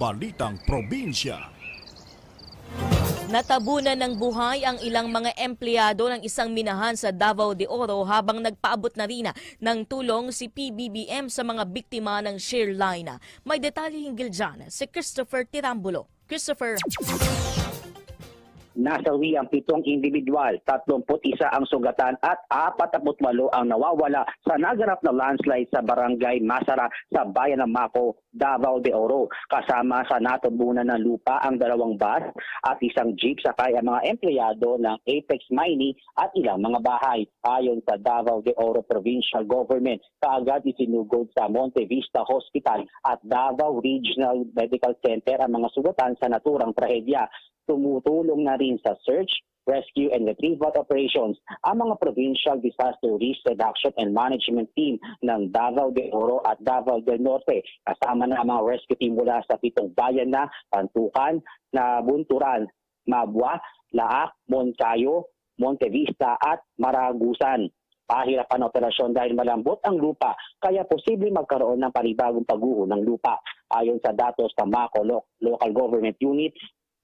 Balitang Probinsya. Natabunan ng buhay ang ilang mga empleyado ng isang minahan sa Davao de Oro habang nagpaabot na rin ng tulong si PBBM sa mga biktima ng shear. May detalye hinggil dyan si Christopher Tirambulo. Christopher. Nasawi ang pitong individual, 31 ang sugatan at 48 ang nawawala sa naganap na landslide sa barangay Masara sa bayan ng Mako, Davao de Oro. Kasama sa natubunan ng lupa ang dalawang bus at isang jeep sakay ang mga empleyado ng Apex Mining at ilang mga bahay. Ayon sa Davao de Oro Provincial Government, kaagad isinugod sa Monte Vista Hospital at Davao Regional Medical Center ang mga sugatan sa naturang trahedya tumutulong na rin sa search, rescue and retrieval operations ang mga Provincial Disaster Risk Reduction and Management Team ng Davao de Oro at Davao del Norte. Kasama na ang mga rescue team mula sa pitong bayan na Pantukan, na Bunturan, Mabwa, Laak, Moncayo, Monte Vista at Maragusan. Pahirapan ang operasyon dahil malambot ang lupa kaya posible magkaroon ng panibagong pagguho ng lupa. Ayon sa datos ng Mako Lo- Local Government Unit,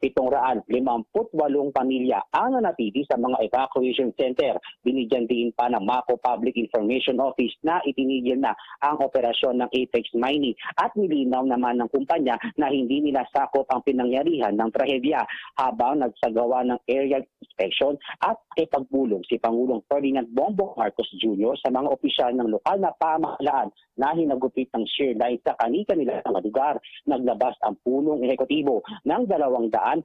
758 pamilya ang nanatili sa mga evacuation center. Binigyan din pa ng Mako Public Information Office na itinigil na ang operasyon ng Apex Mining at nilinaw naman ng kumpanya na hindi nila sakop ang pinangyarihan ng trahedya habang nagsagawa ng aerial inspection at ipagpulong si Pangulong Ferdinand Bongbong Marcos Jr. sa mga opisyal ng lokal na pamahalaan na hinagupit ng shear line sa kani-kanila mga lugar. Naglabas ang punong ehekutibo ng 265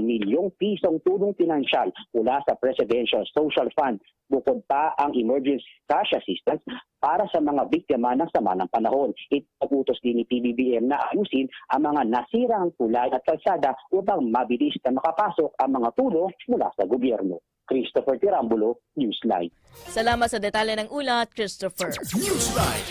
milyong pisong tulong pinansyal mula sa Presidential Social Fund. Bukod pa ang emergency cash assistance para sa mga biktima ng sama ng panahon. Ipag-utos din ni PBBM na ayusin ang mga nasirang tulay at kalsada upang mabilis na makapasok ang mga tulong mula sa gobyerno. Christopher Tirambulo, Newsline. Salamat sa detalye ng ulat, Christopher. Newsline.